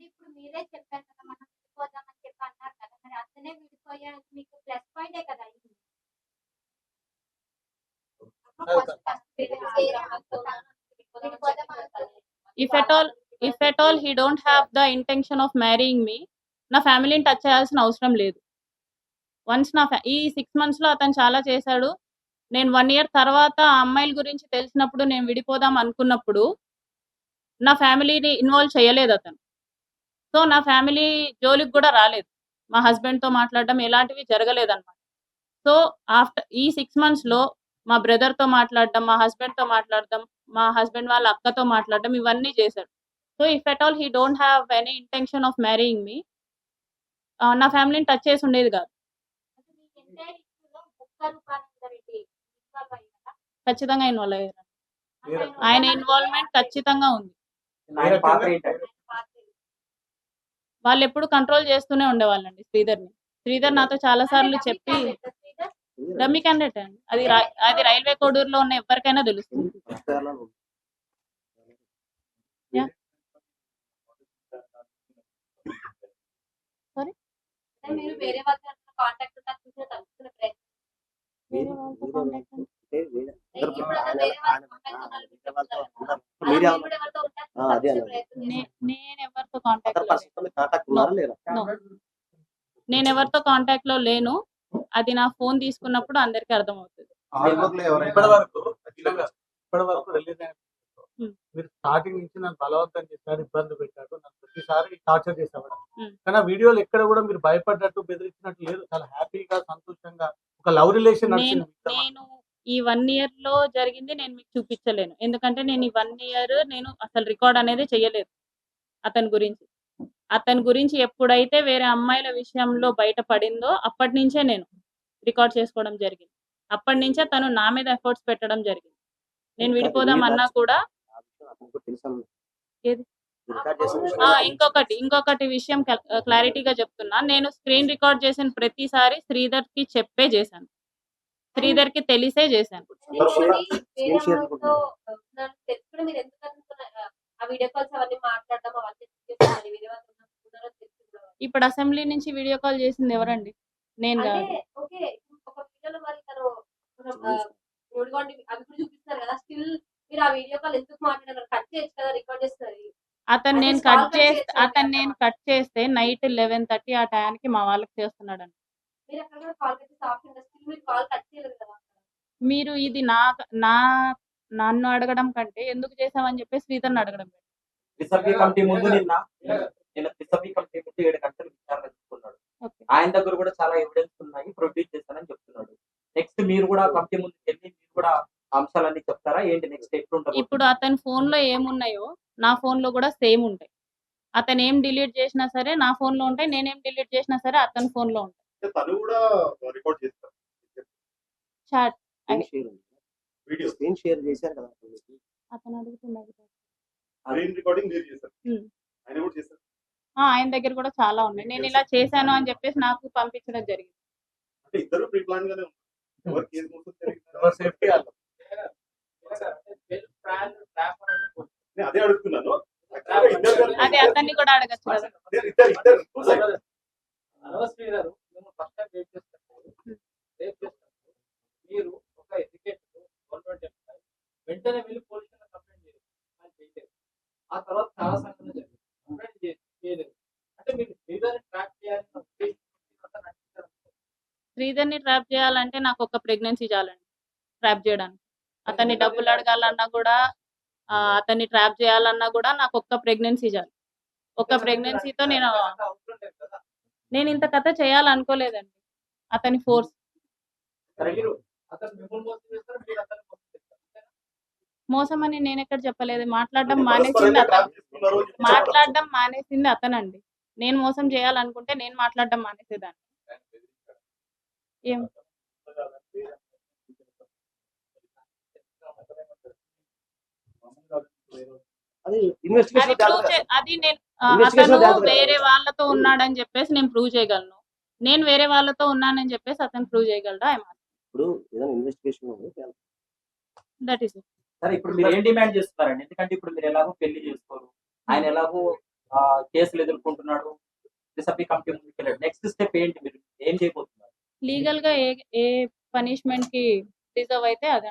అంటే ఇప్పుడు మీరే చెప్పారు కదా మనం విడిపోదామని చెప్పి అన్నారు కదా మరి అతనే విడిపోయా మీకు ప్లస్ పాయింటే కదా ఇది if at all if at all he don't have the intention of marrying me నా ఫ్యామిలీని టచ్ చేయాల్సిన అవసరం లేదు. వన్స్ నా ఈ సిక్స్ మంత్స్లో అతను చాలా చేశాడు. నేను వన్ ఇయర్ తర్వాత ఆ అమ్మాయిల గురించి తెలిసినప్పుడు నేను విడిపోదాం అనుకున్నప్పుడు నా ఫ్యామిలీని ఇన్వాల్వ్ చేయలేదు అతను. సో నా ఫ్యామిలీ జోలికి కూడా రాలేదు. మా హస్బెండ్తో మాట్లాడడం ఎలాంటివి జరగలేదు అనమాట సో ఆఫ్టర్ ఈ సిక్స్ మంత్స్లో మా బ్రదర్తో మాట్లాడడం మా హస్బెండ్తో మాట్లాడడం మా హస్బెండ్ వాళ్ళ అక్కతో మాట్లాడడం ఇవన్నీ చేశాడు so if at all he don't have any intention of marrying me నా ఫ్యామిలీని టచ్ చేసి ఉండేది కాదు. ఖచ్చితంగా ఇన్వాల్వ్ అయ్యారు. ఆయన ఇన్వాల్వ్మెంట్ ఖచ్చితంగా ఉంది. వాళ్ళు ఎప్పుడు కంట్రోల్ చేస్తూనే ఉండేవాళ్ళండి శ్రీధర్ని. శ్రీధర్ నాతో చాలా సార్లు చెప్పి డమ్మీ క్యాండిడేట్ అండి. అది అది రైల్వే కోడూరులో ఉన్న ఎవరికైనా తెలుస్తుంది. మీరు వేరే కాంటాక్ట్ నేను ఎవరితో కాంటాక్ట్. నేను ఎవరితో కాంటాక్ట్లో లేను. అది నా ఫోన్ తీసుకున్నప్పుడు అందరికీ అర్థమవుతుంది. ఆరుగురులో ఎవరైనా ఇప్పటి వరకు ఇప్పటి వరకు రిలీజ్ అయిన Hmm. మీరు స్టార్టింగ్ నుంచి నన్ను బలవంతం చేశారు ఇబ్బంది పెట్టారు నన్ను ప్రతిసారి టార్చర్ చేసేవాడు. కానీ ఆ వీడియోలు ఎక్కడ కూడా మీరు భయపడ్డట్టు బెదిరించినట్టు లేదు. చాలా హ్యాపీగా సంతోషంగా ఒక లవ్ రిలేషన్. నేను ఈ వన్ ఇయర్లో జరిగింది నేను మీకు చూపించలేను. ఎందుకంటే నేను ఈ వన్ ఇయర్ నేను అసలు రికార్డ్ అనేది చేయలేదు అతని గురించి. అతని గురించి ఎప్పుడైతే వేరే అమ్మాయిల విషయంలో బయట పడిందో అప్పటి నుంచే నేను రికార్డ్ చేసుకోవడం జరిగింది. అప్పటి నుంచే తను నా మీద ఎఫర్ట్స్ పెట్టడం జరిగింది. నేను విడిపోదాం అన్నా కూడా ఏది? ఇంకొకటి ఇంకొకటి విషయం క్లారిటీగా చెప్తున్నా. నేను స్క్రీన్ రికార్డ్ చేసిన ప్రతిసారి శ్రీధర్కి చెప్పే చేశాను. శ్రీధర్కి తెలిసే చేశాను. ఇప్పుడు అసెంబ్లీ నుంచి వీడియో కాల్ చేసింది ఎవరండి? నేను కాదు. అంటే ఓకే ఒక వీడియోలో మరి తను చూడగొండి అవి కూడా చూపిస్తారు కదా స్టిల్ మీరు ఆ వీడియో కాల్ ఎందుకు మాట్లాడారు? కట్ చేయొచ్చు కదా రికార్డ్ చేస్తారు. అతను నేను కట్ చేస్తే అతను. నేను కట్ చేస్తే నైట్ లెవెన్ థర్టీ ఆ టైంకి మా వాళ్ళకి చేస్తున్నాడు మీరు అక్కడ కూడా కాల్ కట్ చేసి ఆప్షన్ స్టిల్ మీరు కాల్ కట్ చేయలేదు కదా మీరు ఇది నా నా నన్ను అడగడం కంటే ఎందుకు చేసామని చెప్పి శ్రీధర్ని అడగడం better. రిసర్వీ కమిటీ ముందు నిన్న నిన్న రిసర్వీ కమిటీ ముందు ఏడు గంటలు విచారణ తీసుకున్నాడు Okay. ఆయన దగ్గర కూడా చాలా ఎవిడెన్స్ ఉన్నాయి ప్రొడ్యూస్ చేస్తానని చెప్తున్నాడు. నెక్స్ట్ మీరు కూడా కమిటీ ముందు వెళ్ళి మీరు కూడా అంశాలన్నీ చెప్తారా? ఏంటి నెక్స్ట్ ఎట్లుంటుంది ఇప్పుడు అతని ఫోన్లో ఏమున్నాయో నా ఫోన్లో కూడా సేమ్ ఉంటాయి. అతను ఏం డిలీట్ చేసినా సరే నా ఫోన్లో ఉంటాయి నేనేం డిలీట్ చేసినా సరే అతని ఫోన్లో ఉంటాయి. తను కూడా రికార్డ్ చేస్తారు. చాట్ వీడియో స్క్రీన్ షేర్ చేశారు కదా. అతను అడుగుతున్నాడు స్క్రీన్ రికార్డింగ్ మీరు Hmm. ఆయన కూడా ఆ, ఆయన దగ్గర కూడా చాలా ఉన్నాయి. నేను ఇలా చేశాను అని చెప్పేసి నాకు పంపించడం జరిగింది. అంటే ఇద్దరు ప్రీ ప్లాన్ గానే ఉన్నారు. ఎవరు కేసు మొత్తం ఎవరి సేఫ్టీ వాళ్ళు? అదే అడుగుతున్నాను. అది అతన్ని కూడా అడగచ్చు వెంటనే వెళ్ళి పోలీస్ స్టేషన్ కంప్లైంట్ చేయలేదు ఆ తర్వాత చాలా సంఘటనలు జరిగింది కంప్లైంట్ చేయలేదు. అంటే మీరు లీడర్ని ట్రాక్ చేయాలని శ్రీధర్ని ట్రాప్ చేయాలంటే నాకు ఒక ప్రెగ్నెన్సీ చాలండి ట్రాప్ చేయడానికి. అతన్ని డబ్బులు అడగాలన్నా కూడా ఆ, అతన్ని ట్రాప్ చేయాలన్నా కూడా నాకు ఒక్క ప్రెగ్నెన్సీ చాలు. ఒక్క ప్రెగ్నెన్సీతో నేను నేను ఇంత కథ చేయాలనుకోలేదండి. అతని ఫోర్స్ మీరు అతను మిమ్మల్ని మోసం చేస్తారు మీరు అతను మోసం చేస్తారు అంతేనా? మోసం అని నేను ఎక్కడ చెప్పలేదు. మాట్లాడడం మానేసింది అతను. మాట్లాడడం మానేసింది అతనండి. నేను మోసం చేయాలనుకుంటే నేను మాట్లాడడం మానేసేదాన్ని. ఏం? అది ప్రూవ్ చే అది నేను అతను. వేరే వాళ్ళతో ఉన్నాడని చెప్పేసి నేను ప్రూవ్ చేయగలను. నేను వేరే వాళ్ళతో ఉన్నానని చెప్పేసి అతను ప్రూవ్ చేయగలడా? ఇప్పుడు ఏదైనా ఇన్వెస్టిగేషన్ ఉంది దట్ ఈస్ సరే ఇప్పుడు మీరు ఏం డిమాండ్ చేస్తున్నారండి? ఎందుకంటే ఇప్పుడు మీరు ఎలాగో పెళ్ళి చేసుకోరు. ఆయన ఎలాగో కేసులు ఎదుర్కొంటున్నాడు. డిసప్పీ కమిటీ ముందుకు వెళ్ళాడు నెక్స్ట్ స్టెప్ ఏంటి మీరు? ఏం చేయబోతున్నారు? లీగల్గా ఏ ఏ పనిష్మెంట్కి డిజర్వ్ అయితే అదే